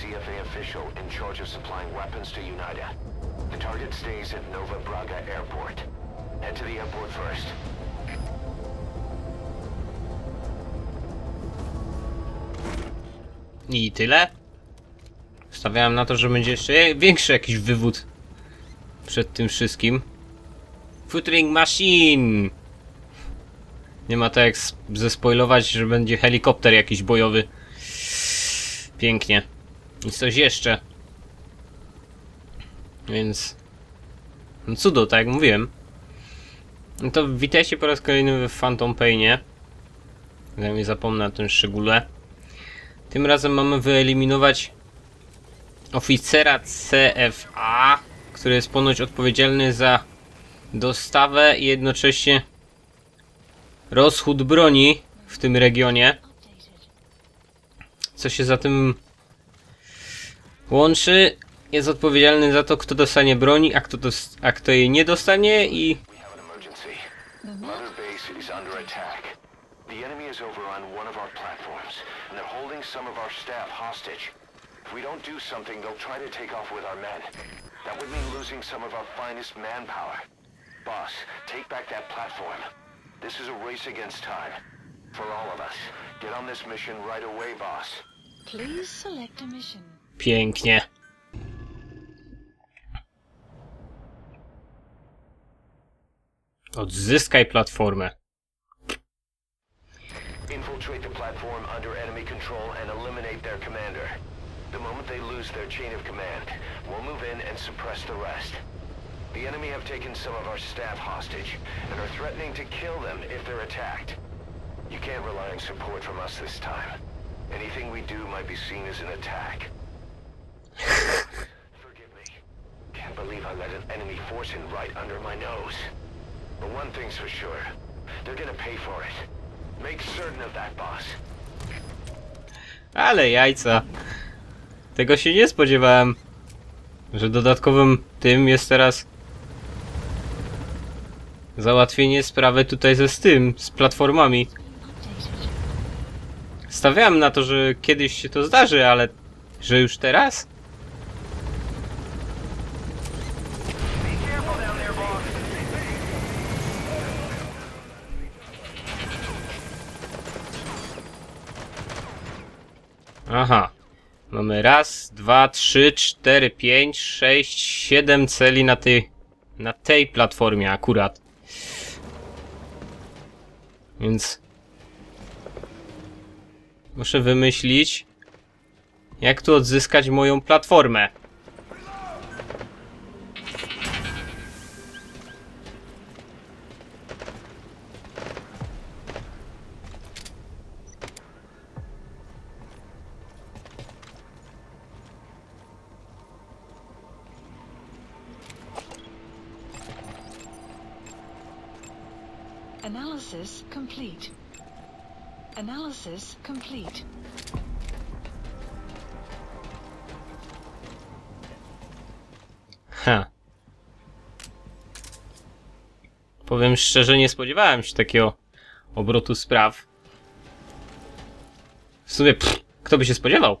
CFA official in charge of supplying weapons to UNITA. The target stays at Nova Braga Airport. Head to the airport first. I tyle? Stawiałem na to, że będzie jeszcze większy jakiś wywód przed tym wszystkim. Futuring Machine! Nie ma tak jak sp- zespoilować, że będzie helikopter jakiś bojowy. Pięknie. I coś jeszcze. Więc... No cudo, tak jak mówiłem. No to witajcie po raz kolejny w Phantom Painie. Zanim nie zapomnę o tym szczególe. Tym razem mamy wyeliminować oficera CFA, który jest ponoć odpowiedzialny za dostawę i jednocześnie rozchód broni w tym regionie. Co się za tym łączy, jest odpowiedzialny za to, kto dostanie broni, a kto, dos- a kto jej nie dostanie i. If we don't do something, they'll try to take off with our men. That would mean losing some of our finest manpower. Boss, take back that platform. This is a race against time. For all of us. Get on this mission right away, boss. Please select a mission. Pięknie. Odzyskaj platformę. Infiltrate the platform under enemy control and eliminate their commander. The moment they lose their chain of command, we'll move in and suppress the rest. The enemy have taken some of our staff hostage and are threatening to kill them if they're attacked. You can't rely on support from us this time. Anything we do might be seen as an attack. Forgive me. Can't believe I let an enemy force in right under my nose. But one thing's for sure. They're gonna pay for it. Make certain of that, boss. Ale jajca. Tego się nie spodziewałem. Że dodatkowym tym jest teraz załatwienie sprawy tutaj ze z tym, z platformami. Stawiałem na to, że kiedyś się to zdarzy, ale że już teraz? Aha. Mamy raz, dwa, trzy, cztery, pięć, sześć, siedem celi na tej, na tej platformie akurat. Więc muszę wymyślić, jak tu odzyskać moją platformę. Analysis complete. Analysis complete. Ha. Powiem szczerze, nie spodziewałem się takiego obrotu spraw. W sumie, pff, kto by się spodziewał?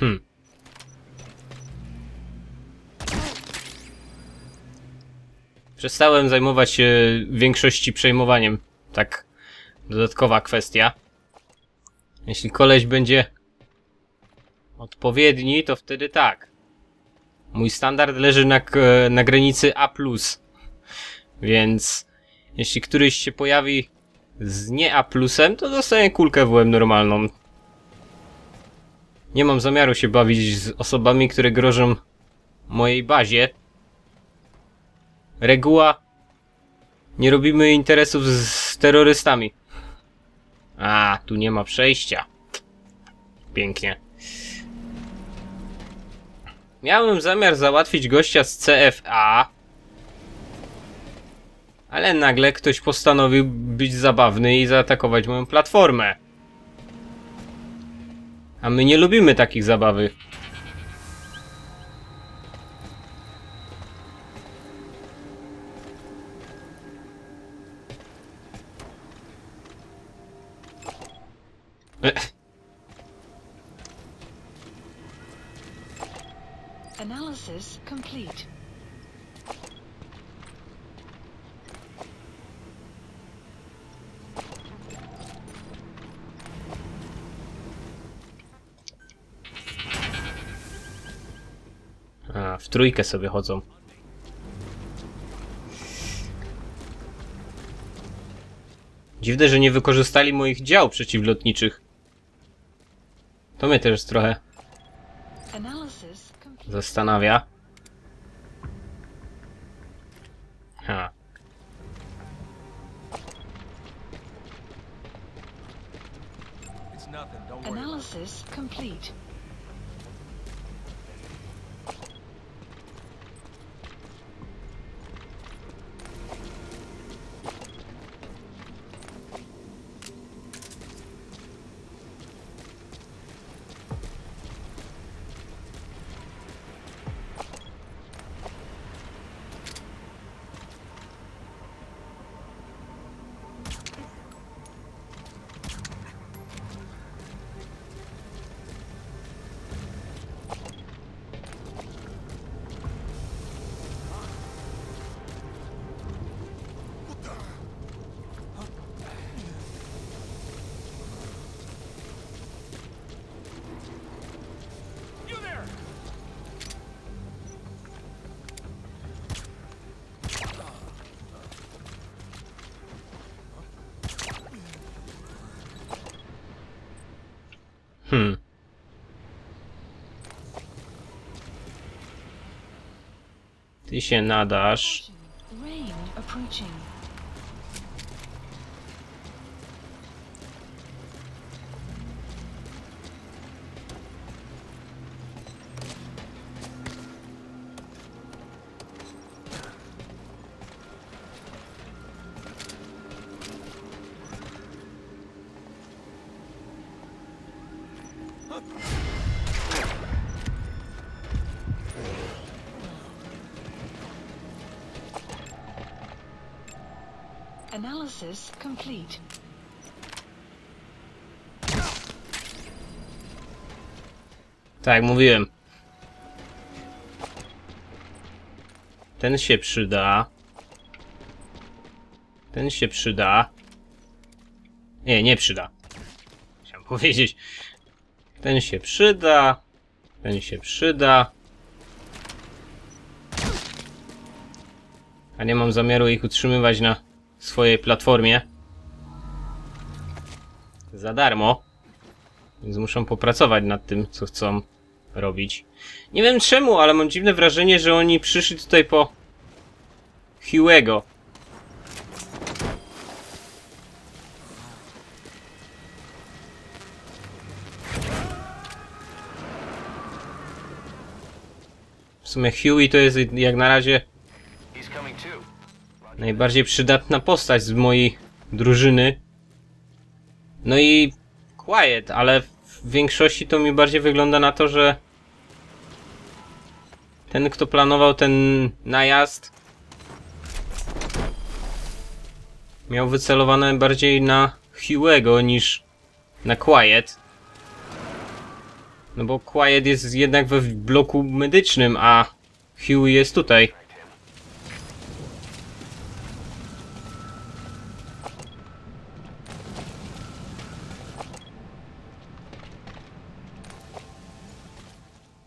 Hmm. Przestałem zajmować się większości przejmowaniem. Tak, dodatkowa kwestia. Jeśli koleś będzie odpowiedni, to wtedy tak. Mój standard leży na, na granicy A+. Więc jeśli któryś się pojawi z nie A+, to dostanie kulkę w łeb normalną. Nie mam zamiaru się bawić z osobami, które grożą mojej bazie. Reguła. Nie robimy interesów z, terrorystami. A, tu nie ma przejścia. Pięknie. Miałem zamiar załatwić gościa z CFA. Ale nagle ktoś postanowił być zabawny i zaatakować moją platformę. A my nie lubimy takich zabawy. Ech. Trójkę sobie chodzą. Dziwne, że nie wykorzystali moich dział przeciwlotniczych. To mnie też trochę zastanawia. Ha. Analysis complete. Ty się nadasz. Analysis complete. Tak mówiłem. Ten się przyda. Ten się przyda. Nie, nie przyda. Chciałem powiedzieć. Ten się przyda. Ten się przyda. A nie mam zamiaru ich utrzymywać na swojej platformie. Za darmo. Więc muszą popracować nad tym, co chcą robić. Nie wiem czemu, ale mam dziwne wrażenie, że oni przyszli tutaj po Hughego. W sumie Huey to jest jak na razie. Najbardziej przydatna postać z mojej drużyny. No i Quiet, ale w większości to mi bardziej wygląda na to, że ten, kto planował ten najazd, miał wycelowane bardziej na Hughego niż na Quiet. No bo Quiet jest jednak we bloku medycznym, a Huey jest tutaj.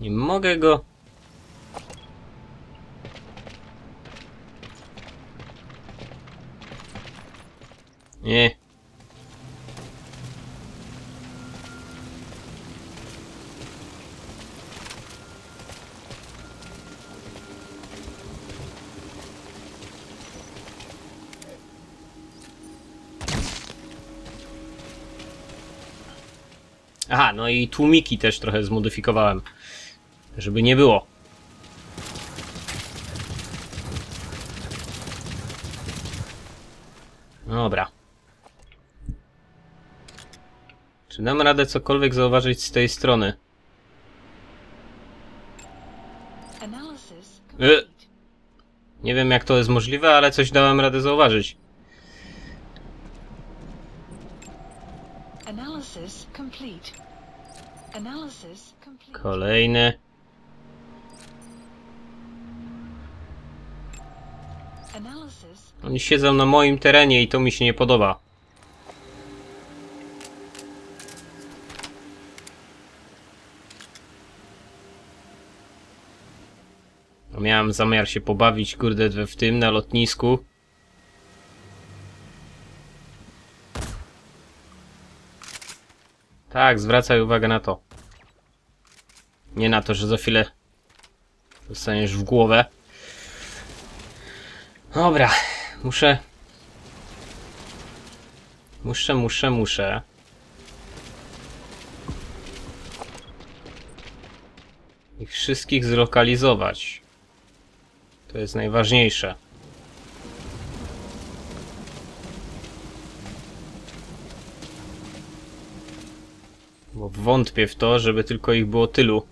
Nie mogę go. Nie. Aha, no i tłumiki też trochę zmodyfikowałem. Żeby nie było. Dobra. Czy dam radę cokolwiek zauważyć z tej strony? Complete. Nie wiem jak to jest możliwe, ale coś dałem radę zauważyć. Kolejny. Oni siedzą na moim terenie i to mi się nie podoba. No, Miałem zamiar się pobawić, kurde, w tym, na lotnisku. Tak, zwracaj uwagę na to. Nie na to, że za chwilę dostaniesz w głowę. Dobra, muszę... Muszę, muszę, muszę. Ich wszystkich zlokalizować. To jest najważniejsze. Bo wątpię w to, żeby tylko ich było tylu.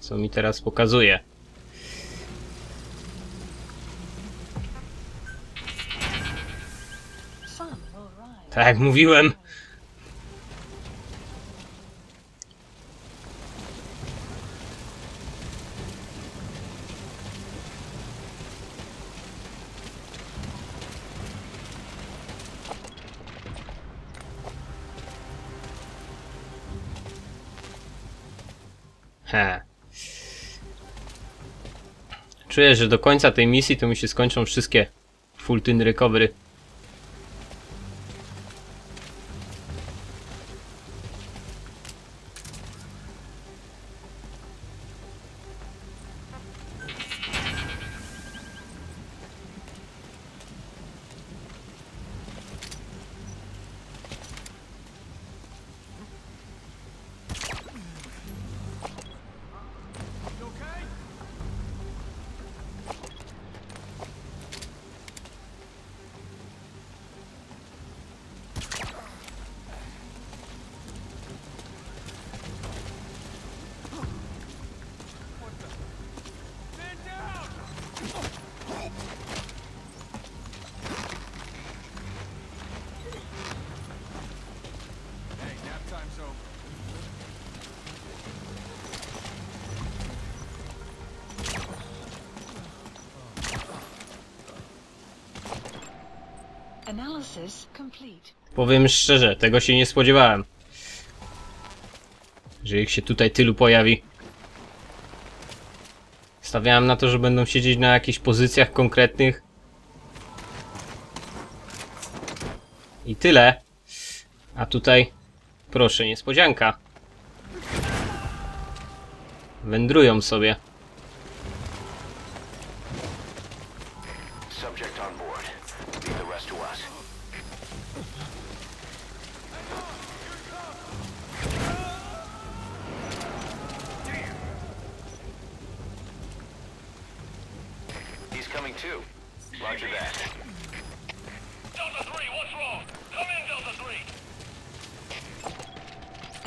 Co mi teraz pokazuje. Tak jak mówiłem. He. Czuję, że do końca tej misji to mi się skończą wszystkie full tin recovery. Powiem szczerze, tego się nie spodziewałem. Że ich się tutaj tylu pojawi. Stawiałem na to, że będą siedzieć na jakichś pozycjach konkretnych. I tyle. A tutaj, proszę, niespodzianka. Wędrują sobie. He's coming too. Roger that.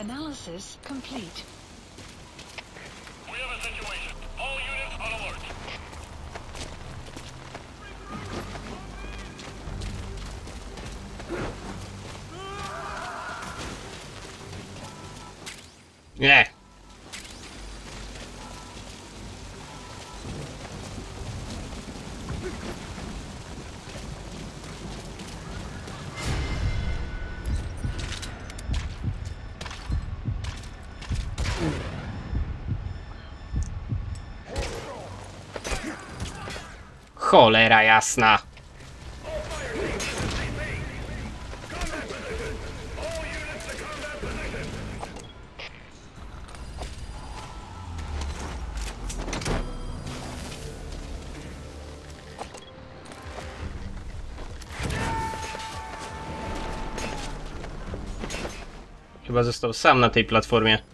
Analysis complete. We have a situation. All units on alert. Nie. Cholera jasna. Chyba został sam na tej platformie.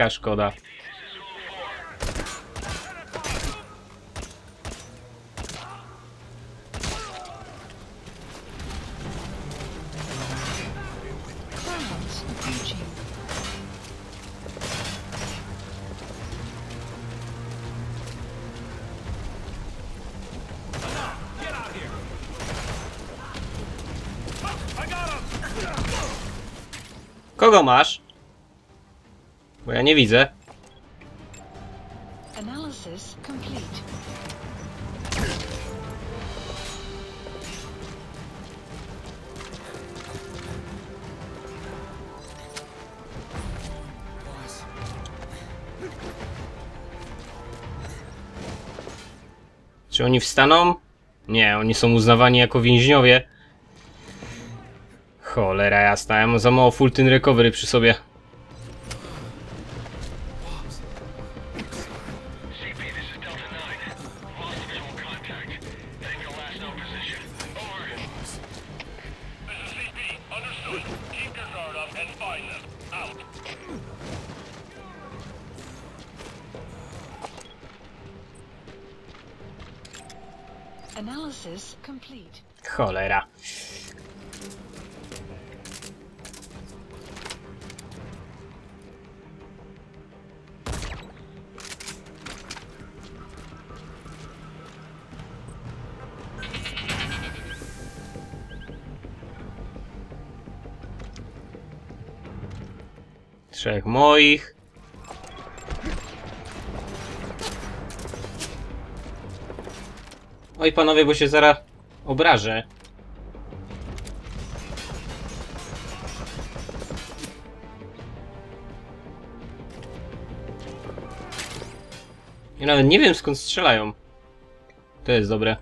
Got him! Kogo masz? Ja nie widzę. Czy oni wstaną? Nie, oni są uznawani jako więźniowie. Cholera jasna, ja mam za mało full recovery przy sobie. Oj panowie, bo się zaraz obrażę. Ja nawet nie wiem skąd strzelają. To jest dobre.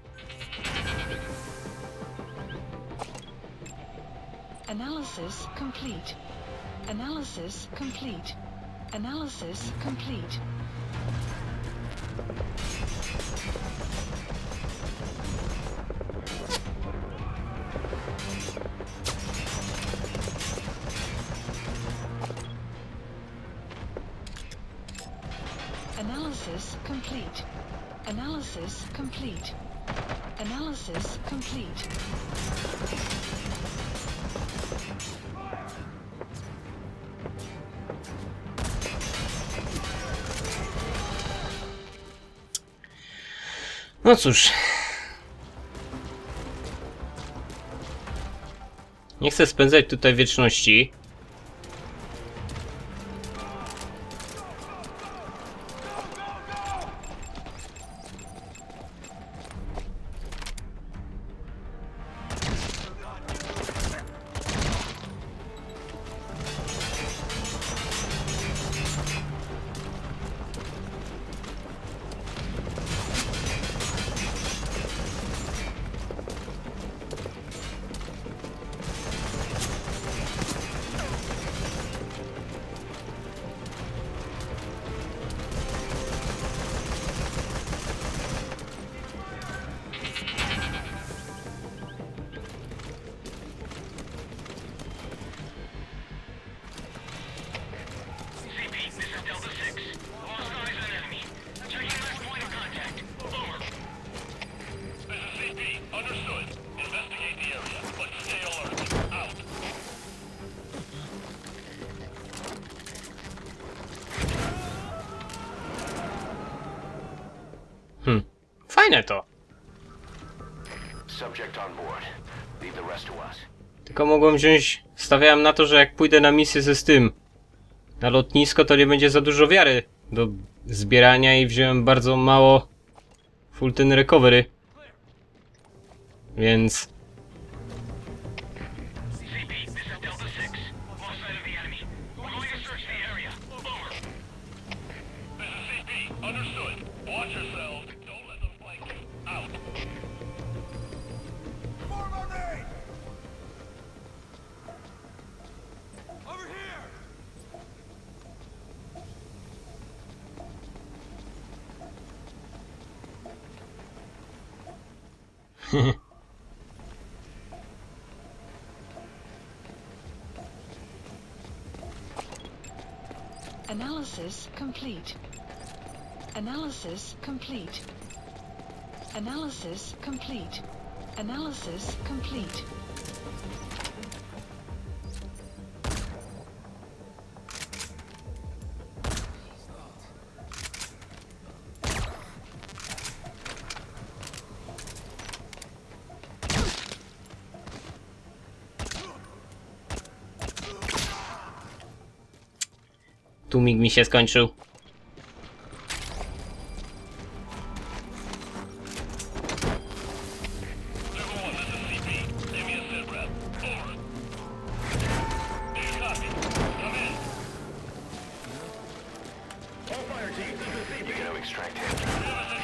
Analysis complete. Analysis complete. Analysis complete. Complete. Analysis complete. No cóż. Nie chcę spędzać tutaj wieczności. Tylko mogłem wziąć. Stawiałem na to, że jak pójdę na misję ze z tym na lotnisko, to nie będzie za dużo wiary do zbierania i wziąłem bardzo mało full ten recovery. Więc Analysis complete. Analysis complete. Analysis complete. Analysis complete.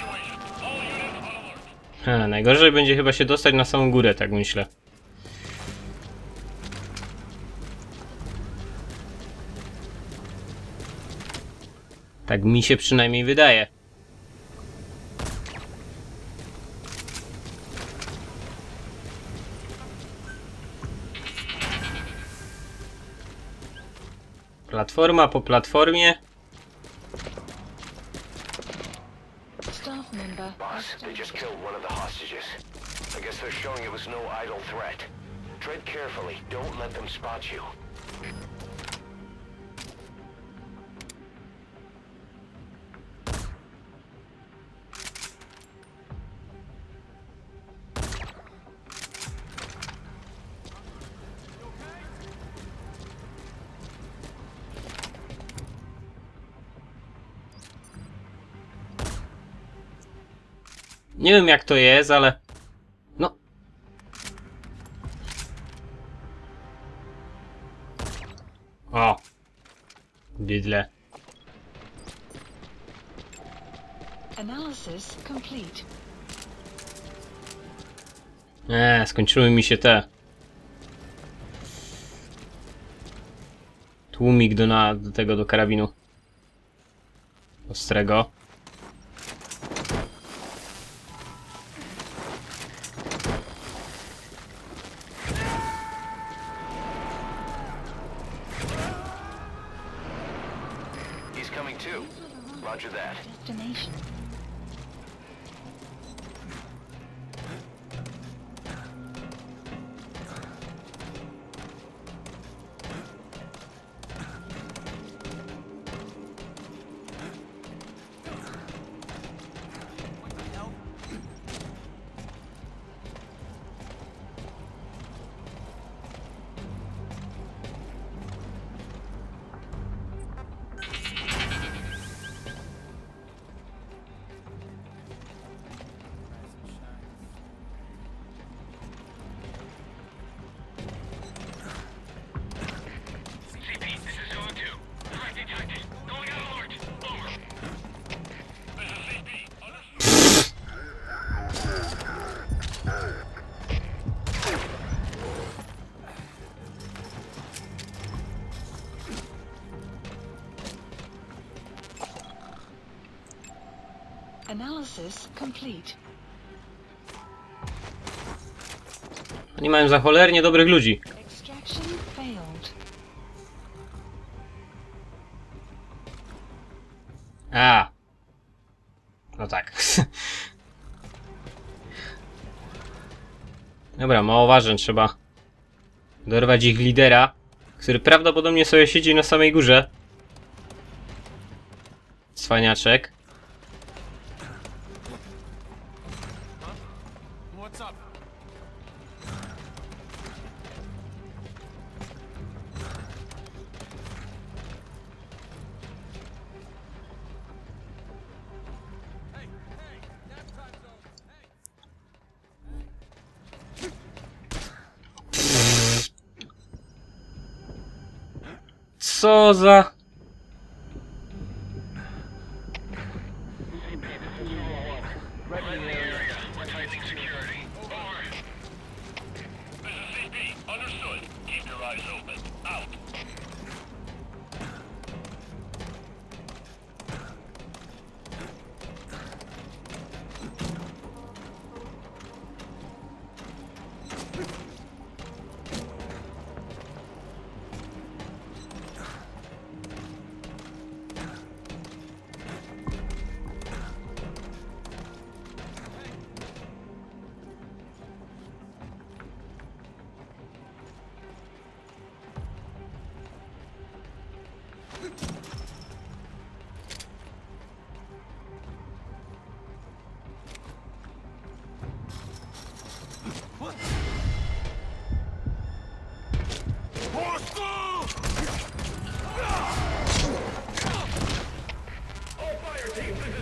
All units on alert. Ha, najgorzej będzie chyba się dostać na samą górę, tak myślę. Tak mi się przynajmniej wydaje. Platforma po platformie. Staff member. Boss, they just killed one of the hostages. I guess they're showing it was no idle threat. Tread carefully. Don't let them spot you. Nie wiem jak to jest, ale... No. O. Bydle. Analysis complete. Eee, skończyły mi się te. Tłumik do, na, do tego, do karabinu. Ostrego. Analysis complete. Oni mają za cholernie dobrych ludzi. A. No tak. Dobra, mało ważne, trzeba dorwać ich lidera, który prawdopodobnie sobie siedzi na samej górze. Cwaniaczek. CP. Understood. Keep your eyes open. team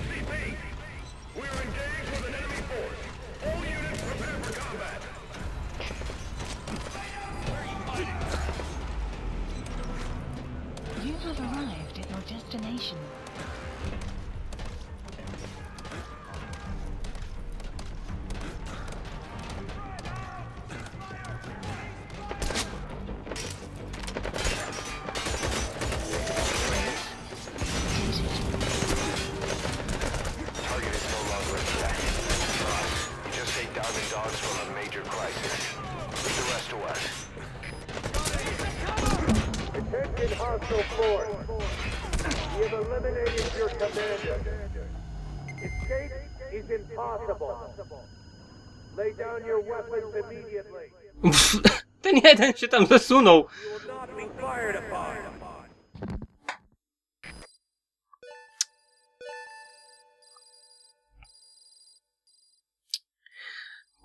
immediately. Ten jeden się tam zasunął.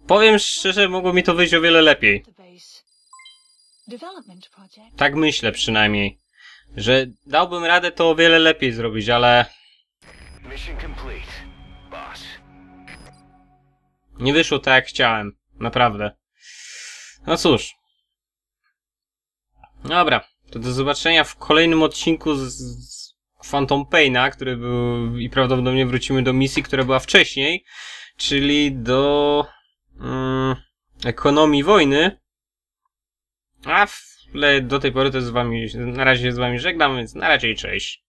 Powiem szczerze, mogło mi to wyjść o wiele lepiej. Tak myślę przynajmniej. Że dałbym radę to o wiele lepiej zrobić, ale nie wyszło tak jak chciałem. Naprawdę. No cóż. Dobra, to do zobaczenia w kolejnym odcinku z, z Phantom Paina, który był i prawdopodobnie wrócimy do misji, która była wcześniej, czyli do mm, ekonomii wojny. A w, do tej pory to z wami, na razie z wami żegnam, więc na razie cześć.